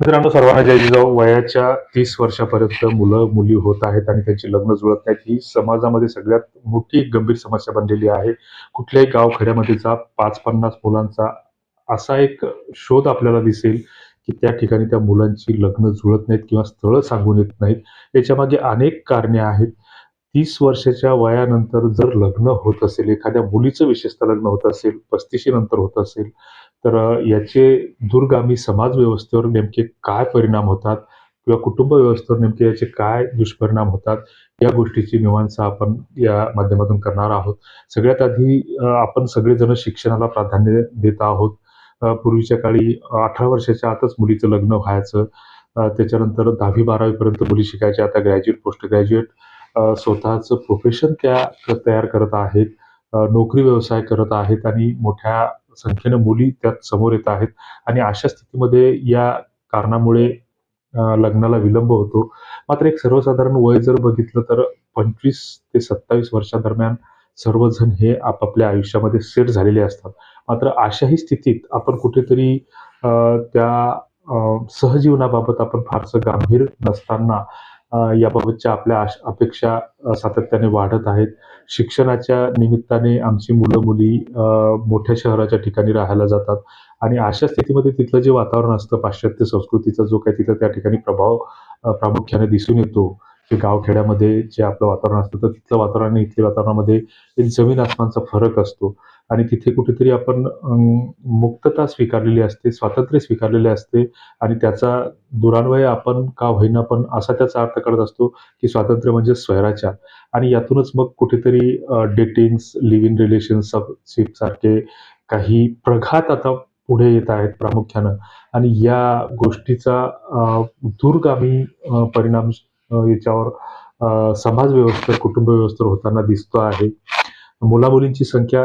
मित्रांनो सर्वांना जय जिजाऊ. वयाच्या तीस वर्षापर्यंत मुलं मुली होत आहेत आणि त्यांची लग्न जुळत नाहीत. ही समाजामध्ये सगळ्यात मोठी गंभीर समस्या बनलेली आहे. कुठल्याही गाव खेड्यामध्ये जा पाच पन्नास मुलांचा असा एक शोध आपल्याला दिसेल की त्या ठिकाणी त्या मुलांची लग्न जुळत नाहीत किंवा स्थळं सांगून येत नाहीत. याच्यामागे अनेक कारणे आहेत. तीस वर्षाच्या वयानंतर जर लग्न होत असेल एखाद्या मुलीचं विशेषतः लग्न होत असेल पस्तीशी नंतर होत असेल तर याचे दूरगामी समाज व्यवस्थेवर नेमके काय परिणाम होतात किंवा कुटुंब व्यवस्थेवर नेमके याचे काय दुष्परिणाम होतात या गोष्टीची मीमांसा आपण या माध्यमातून करणार आहोत. सगळ्यात आधी आपण सगळेजण शिक्षणाला प्राधान्य देत आहोत. पूर्वीच्या काळी अठरा वर्षाच्या आतच मुलीचं लग्न व्हायचं. त्याच्यानंतर दहावी बारावीपर्यंत मुली शिकायच्या. आता ग्रॅज्युएट पोस्ट ग्रॅज्युएट. स्वतःचं प्रोफेशन त्या तयार करत आहेत. नोकरी व्यवसाय करत आहेत आणि मोठ्या संख्येनं मुली त्यात समोर येत आहेत. आणि अशा स्थितीमध्ये या कारणामुळे लग्नाला विलंब होतो. मात्र एक सर्वसाधारण वय जर बघितलं तर पंचवीस ते सत्तावीस वर्षादरम्यान सर्वजण हे आपापल्या आयुष्यामध्ये सेट झालेले असतात. मात्र अशाही स्थितीत आपण कुठेतरी त्या सहजीवनाबाबत आपण फारसं गांभीर नसताना याबाबतच्या आपल्या आश अपेक्षा सातत्याने वाढत आहेत. शिक्षणाच्या निमित्ताने आमची मुलं मुली मोठ्या शहराच्या ठिकाणी राहायला जातात. आणि अशा स्थितीमध्ये तिथलं जे वातावरण असतं पाश्चात्य संस्कृतीचा जो काही तिथं त्या ठिकाणी प्रभाव प्रामुख्याने दिसून येतो जे गावखेड्यामध्ये जे आपलं वातावरण असतं तर तिथलं वातावरण आणि इथल्या वातावरणामध्ये एक जमीन आसमानचा फरक असतो. आणि तिथे कुठेतरी आपण मुक्तता स्वीकारलेली असते स्वातंत्र्य स्वीकारलेले असते आणि त्याचा दुरान्वय आपण का होईना पण असा त्याचा अर्थ करत असतो की स्वातंत्र्य म्हणजे स्वैराचार. आणि यातूनच मग कुठेतरी डेटिंग्स लिव्ह इन रिलेशनशिप सारखे काही प्रघात आता पुढे येत आहेत प्रामुख्यानं. आणि या गोष्टीचा दूरगामी परिणाम याच्यावर समाज व्यवस्थेवर कुटुंब व्यवस्थेवर होताना दिसतो आहे. मुलामुलींची संख्या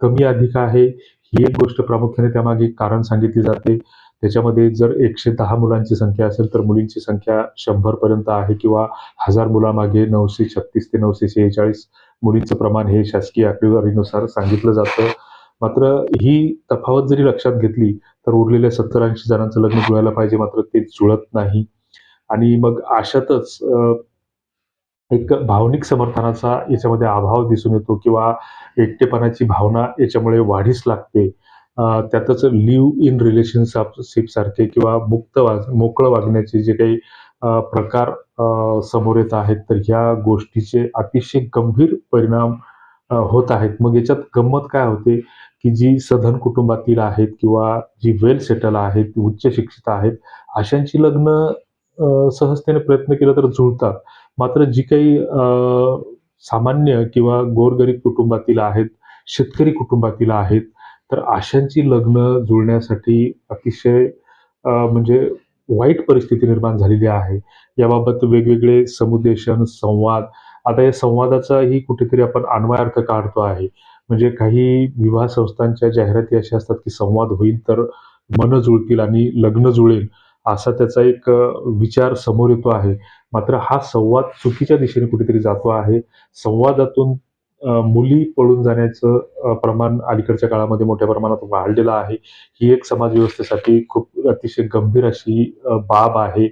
कमी अधिक आहे ही एक गोष्ट प्रामुख्याने त्यामागे कारण सांगितली जाते. त्याच्यामध्ये जर एकशे दहा मुलांची संख्या असेल तर मुलींची संख्या शंभर पर्यंत आहे किंवा हजार मुलामागे नऊशे छत्तीस ते नऊशे शेहेचाळीस मुलींचं प्रमाण हे शासकीय आकडेवारीनुसार सांगितलं जातं. मात्र ही तफावत जरी लक्षात घेतली तर उरलेल्या सत्तर ऐंशी जणांचं लग्न जुळायला पाहिजे मात्र ते जुळत नाही. आणि मग अशातच एक भावनिक समर्थनाचा याच्यामध्ये अभाव दिसून येतो किंवा एकटेपणाची भावना याच्यामुळे वाढीस लागते. त्यातच लिव्ह इन रिलेशनशिप सारखे किंवा मुक्त वाग मोकळं वागण्याचे जे काही प्रकार समोर येत आहेत तर ह्या गोष्टीचे अतिशय गंभीर परिणाम होत आहेत. मग याच्यात गंमत काय होते? की जी सधन कुटुंबातील आहेत किंवा जी वेल सेटल आहेत उच्च शिक्षित आहेत अशांची लग्न सहजतेने प्रयत्न केला तर जुळतात. मात्र जी काही सामान्य किंवा गोरगरीब कुटुंबातील आहेत शेतकरी कुटुंबातील आहेत तर अशांची लग्न जुळण्यासाठी अतिशय म्हणजे वाईट परिस्थिती निर्माण झालेली आहे. याबाबत वेगवेगळे समुदेशन संवाद आता या संवादाचाही कुठेतरी आपण अन्वयार्थ काढतो आहे. म्हणजे काही विवाह संस्थांच्या जाहिराती अशा असतात की संवाद होईल तर मन जुळतील आणि लग्न जुळेल. असा त्याचा एक विचार समोर येतो आहे. मात्र हा संवाद चुकीच्या दिशेने कुठेतरी जातो आहे. संवादातून मुली पळून जाण्याचं प्रमाण अलीकडच्या काळामध्ये मोठ्या प्रमाणात वाढलेलं आहे. ही एक समाज व्यवस्थेसाठी खूप अतिशय गंभीर अशी बाब आहे.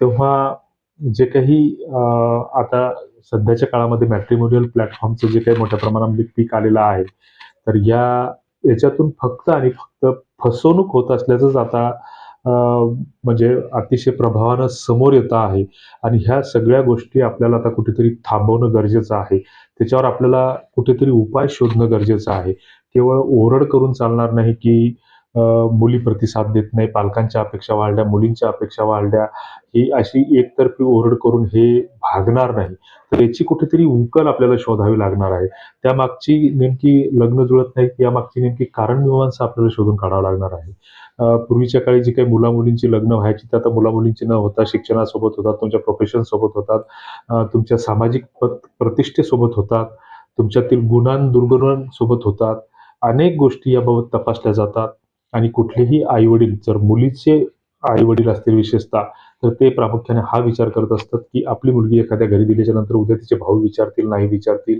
तेव्हा जे काही आता सध्याच्या काळामध्ये मॅट्रिमोनियल प्लॅटफॉर्मचं जे काही मोठ्या प्रमाणामध्ये पीक आलेलं आहे तर या याच्यातून फक्त आणि फक्त फसवणूक होत असल्याचंच आता म्हणजे अतिशय प्रभावानं समोर येत आहे. आणि ह्या सगळ्या गोष्टी आपल्याला आता कुठेतरी थांबवणं गरजेचं आहे. त्याच्यावर आपल्याला कुठेतरी उपाय शोधणं गरजेचं आहे. केवळ ओरड करून चालणार नाही की मुली प्रतिसाद देत नाही पालकांच्या अपेक्षा वाढल्या मुलींच्या अपेक्षा वाढल्या ही अशी एकतर्फी ओरड करून हे भागणार नाही. तर याची कुठेतरी उकल आपल्याला शोधावी लागणार आहे. त्यामागची नेमकी लग्न जुळत नाही यामागची नेमकी कारणमीमांसा आपल्याला शोधून काढावं लागणार आहे. पूर्वीच्या काळी जी काही मुलामुलींची लग्न व्हायची ते आता मुलामुलींची न होता शिक्षणासोबत होतात तुमच्या प्रोफेशनसोबत होतात तुमच्या सामाजिक प्र- प्रतिष्ठेसोबत होतात तुमच्यातील गुणां दुर्गुणांसोबत होतात. अनेक गोष्टी याबाबत तपासल्या जातात आणि कुठलेही आई वडील जर मुलीचे आई वडील असतील विशेषतः तर ते प्रामुख्याने हा विचार करत असतात की आपली मुलगी एखाद्या घरी दिल्याच्या नंतर उद्या तिचे भाऊ विचारतील नाही विचारतील.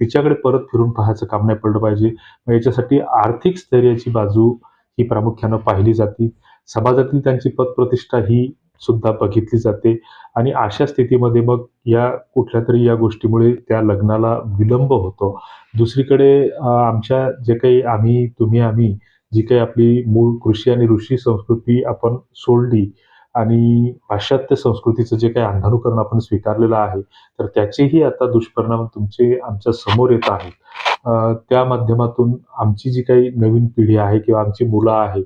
तिच्याकडे परत फिरून पाहायचं काम नाही पडलं पाहिजे. मग याच्यासाठी आर्थिक स्थैर्याची बाजू ही प्रामुख्यानं पाहिली जाते. समाजातील त्यांची पदप्रतिष्ठा ही सुद्धा बघितली जाते. आणि अशा स्थितीमध्ये मग या कुठल्या तरी या गोष्टीमुळे त्या लग्नाला विलंब होतो. दुसरीकडे आमच्या जे काही आम्ही तुम्ही आम्ही जी काही आपली मूळ कृषी आणि ऋषी संस्कृती आपण सोडली आणि पाश्चात्य संस्कृतीचं जे काही अंधानुकरण आपण स्वीकारलेलं आहे तर त्याचेही आता दुष्परिणाम तुमचे आमच्यासमोर येत आहेत. त्या माध्यमातून आमची जी काही नवीन पिढी आहे किंवा आमची मुलं आहेत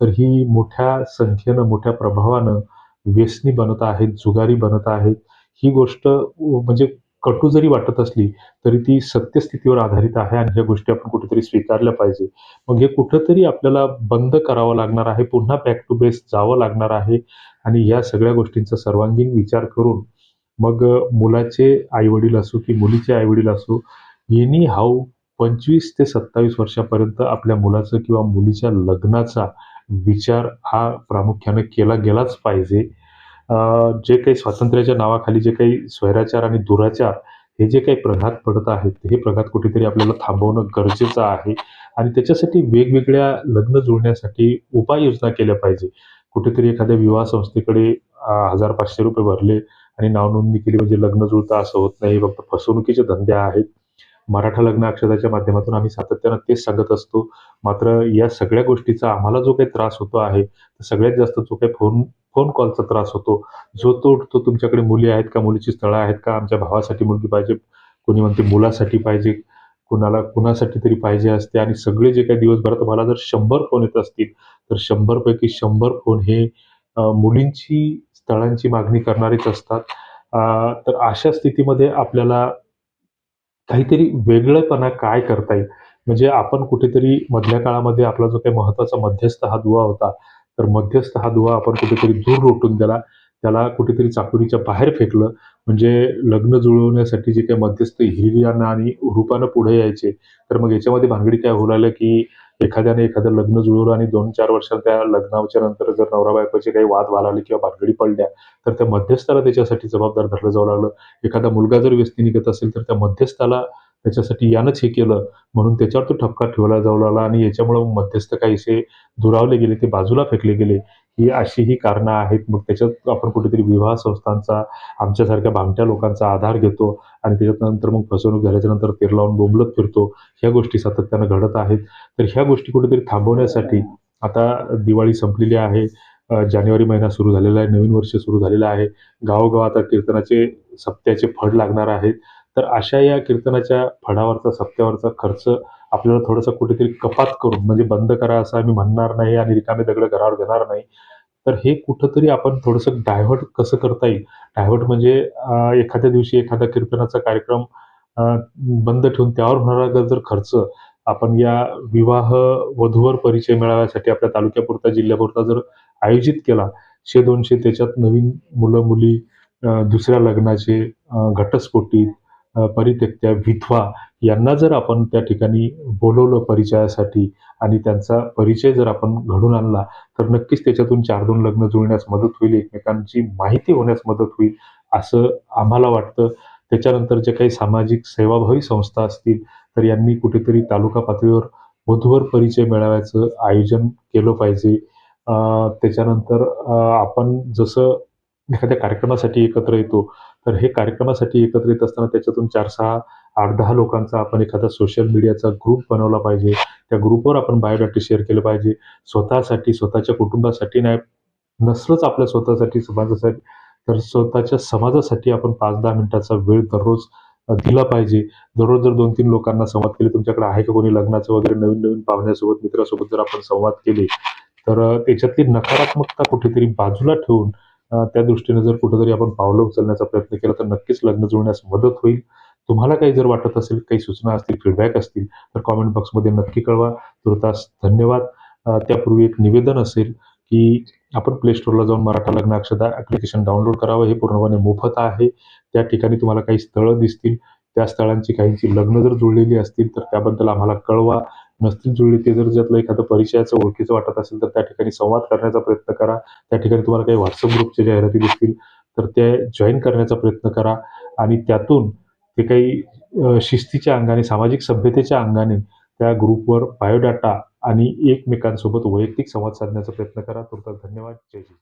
तर ही मोठ्या संख्येनं मोठ्या प्रभावानं व्यसनी बनत आहेत जुगारी बनत आहेत. ही गोष्ट म्हणजे कटू जरी वाटत असली तरी ती सत्यस्थितीवर आधारित आहे आणि ह्या गोष्टी आपण कुठेतरी स्वीकारल्या पाहिजे. मग हे कुठंतरी आपल्याला बंद करावं लागणार आहे पुन्हा बॅक टू बेस जावं लागणार आहे आणि या सगळ्या गोष्टींचा सर्वांगीण विचार करून मग मुलाचे आईवडील असो की मुलीचे आईवडील असो यांनी हाऊ पंचवीस ते सत्तावीस वर्षापर्यंत आपल्या मुलाचं किंवा मुलीच्या लग्नाचा विचार हा प्रामुख्याने केला गेलाच पाहिजे. जे काही स्वातंत्र्याच्या नावाखाली जे काही स्वैराचार आणि दुराचार हे जे काही प्रघात पडत आहेत हे प्रघात कुठेतरी आपल्याला थांबवणं गरजेचं आहे. आणि त्याच्यासाठी वेगवेगळ्या लग्न जुळण्यासाठी उपाययोजना केल्या पाहिजे. कुठेतरी एखाद्या विवाह संस्थेकडे हजार पाचशे रुपये भरले आणि नावनोंदणी केली म्हणजे लग्न जुळता असं होत नाही फक्त फसवणुकीचे धंदे आहेत. मराठा लग्न अक्षताच्या माध्यमातून आम्ही सातत्यानं तेच सांगत असतो. मात्र या सगळ्या गोष्टीचा आम्हाला जो काही त्रास होतो आहे सगळ्यात जास्त जो काही फोन फोन कॉलचा त्रास होतो जो तो तो तुमच्याकडे मुली आहेत का? मुलीची स्थळं आहेत का? आमच्या भावासाठी मुलगी पाहिजे कोणी म्हणते मुलासाठी पाहिजे कुणाला कुणासाठी तरी पाहिजे असते आणि सगळे जे काही दिवसभरात मला जर शंभर फोन येत असतील तर शंभरपैकी शंभर फोन हे मुलींची स्थळांची मागणी करणारेच असतात. तर अशा स्थितीमध्ये आपल्याला काहीतरी वेगळेपणा काय करता येईल? म्हणजे आपण कुठेतरी मधल्या काळामध्ये आपला जो काही महत्त्वाचा मध्यस्थ हा दुवा होता तर मध्यस्थ हा दुवा आपण कुठेतरी दूर रोटून त्याला त्याला कुठेतरी चाकोरीच्या बाहेर फेकलं. म्हणजे लग्न जुळवण्यासाठी जे काही मध्यस्थ हिरियानं आणि रूपानं पुढे यायचे तर मग याच्यामध्ये भानगडी काय होऊ लागलं की एखाद्याने एखादं लग्न जुळवलं आणि दोन चार वर्षात त्या लग्नाच्या नंतर जर नवरा बायकोचे काही वाद व्हायला लागले किंवा भानगडी पडल्या तर त्या मध्यस्थाला त्याच्यासाठी जबाबदार धरलं जावं लागलं. एखादा मुलगा जर व्यस्ती निघत असेल तर त्या मध्यस्थाला त्याच्यासाठी यानंच हे केलं. म्हणून त्याच्यावर तो ठपका ठेवला जाऊ लागला आणि याच्यामुळं मध्यस्थ काहीसे दुरावले गेले ते बाजूला फेकले गेले. ही अशी ही कारणं आहेत. मग त्याच्यात आपण कुठेतरी विवाह संस्थांचा आमच्यासारख्या भामट्या लोकांचा आधार घेतो आणि त्याच्यानंतर मग फसवणूक झाल्याच्यानंतर तेर लावून बोंबलत फिरतो. ह्या गोष्टी सातत्यानं घडत आहेत. तर ह्या गोष्टी कुठेतरी थांबवण्यासाठी आता दिवाळी संपलेली आहे. जानेवारी महिना सुरू झालेला आहे. नवीन वर्ष सुरू झालेलं आहे. गावोगाव आता कीर्तनाचे सप्त्याचे फड लागणार आहेत. तर अशा या कीर्तनाच्या फडावरचा सप्त्यावरचा खर्च आपल्याला थोडासा कुठेतरी कपात करून म्हणजे बंद करा असं आम्ही म्हणणार नाही आणि रिकामे दगड घरावर घेणार नाही. तर हे कुठंतरी आपण थोडंसं डायव्हर्ट कसं करता येईल? डायव्हर्ट म्हणजे एखाद्या दिवशी एखादा कीर्तनाचा कार्यक्रम बंद ठेवून त्यावर होणारा जर खर्च आपण या विवाह वधूवर परिचय मिळाव्यासाठी आपल्या तालुक्यापुरता जिल्ह्यापुरता जर आयोजित केला शे दोनशे त्याच्यात नवीन मुलं मुली दुसऱ्या लग्नाचे घटस्फोटीत घटस्फोटी परित्यक्त्या विधवा यांना जर आपण त्या ठिकाणी बोलवलं परिचयासाठी आणि त्यांचा परिचय जर आपण घडून आणला तर नक्कीच त्याच्यातून चार दोन लग्न जुळण्यास मदत होईल एकमेकांची माहिती होण्यास मदत होईल असं आम्हाला वाटतं. त्याच्यानंतर जे काही सामाजिक सेवाभावी संस्था असतील तर यांनी कुठेतरी तालुका पातळीवर वधूवर परिचय मिळाव्याचं आयोजन केलं पाहिजे. त्याच्यानंतर आपण जसं एखाद्या कार्यक्रमासाठी एकत्र येतो तर हे कार्यक्रमासाठी एकत्र येत असताना त्याच्यातून चार सहा आठ दहा लोकांचा आपण एखादा सोशल मीडियाचा ग्रुप बनवला पाहिजे. त्या ग्रुपवर आपण बायोडाटा शेअर केलं पाहिजे. स्वतःसाठी स्वतःच्या कुटुंबासाठी नाही नसलंच आपल्या स्वतःसाठी समाजासाठी. तर स्वतःच्या समाजासाठी आपण पाच दहा मिनिटाचा वेळ दररोज दिला पाहिजे. दररोज जर दोन तीन लोकांना संवाद केले तुमच्याकडे आहे का कोणी लग्नाचं वगैरे नवीन नवीन पाहुण्यासोबत मित्रासोबत जर आपण संवाद केले तर त्याच्यातली नकारात्मकता कुठेतरी बाजूला ठेवून त्या दृष्टीने जर कुठेतरी आपण पावलं उचलण्याचा प्रयत्न केला तर नक्कीच लग्न जुळण्यास मदत होईल. तुम्हाला काही जर वाटत असेल काही सूचना असतील फीडबॅक असतील तर कॉमेंट बॉक्समध्ये नक्की कळवा. तुर्तास धन्यवाद. त्यापूर्वी एक निवेदन असेल की आपण प्ले स्टोरला जाऊन मराठा लग्न अक्षता ॲप्लिकेशन डाउनलोड करावं. हे पूर्णपणे मोफत आहे. त्या ठिकाणी तुम्हाला काही स्थळं दिसतील. त्या स्थळांची काहींची लग्न जर जुळलेली असतील तर त्याबद्दल आम्हाला कळवा. नसतील जुळली ते जर ज्यातलं एखादं परिचयाचं ओळखीचं वाटत असेल तर त्या ठिकाणी संवाद करण्याचा प्रयत्न करा. त्या ठिकाणी तुम्हाला काही व्हॉट्सअप ग्रुपच्या जाहिराती दिसतील तर ते जॉईन करण्याचा प्रयत्न करा. आणि त्यातून ते काही शिस्तीच्या अंगाने सामाजिक सभ्यतेच्या अंगाने त्या ग्रुपवर बायोडाटा आणि एकमेकांसोबत वैयक्तिक संवाद साधण्याचा प्रयत्न करा. तुमचा धन्यवाद. जय हिंद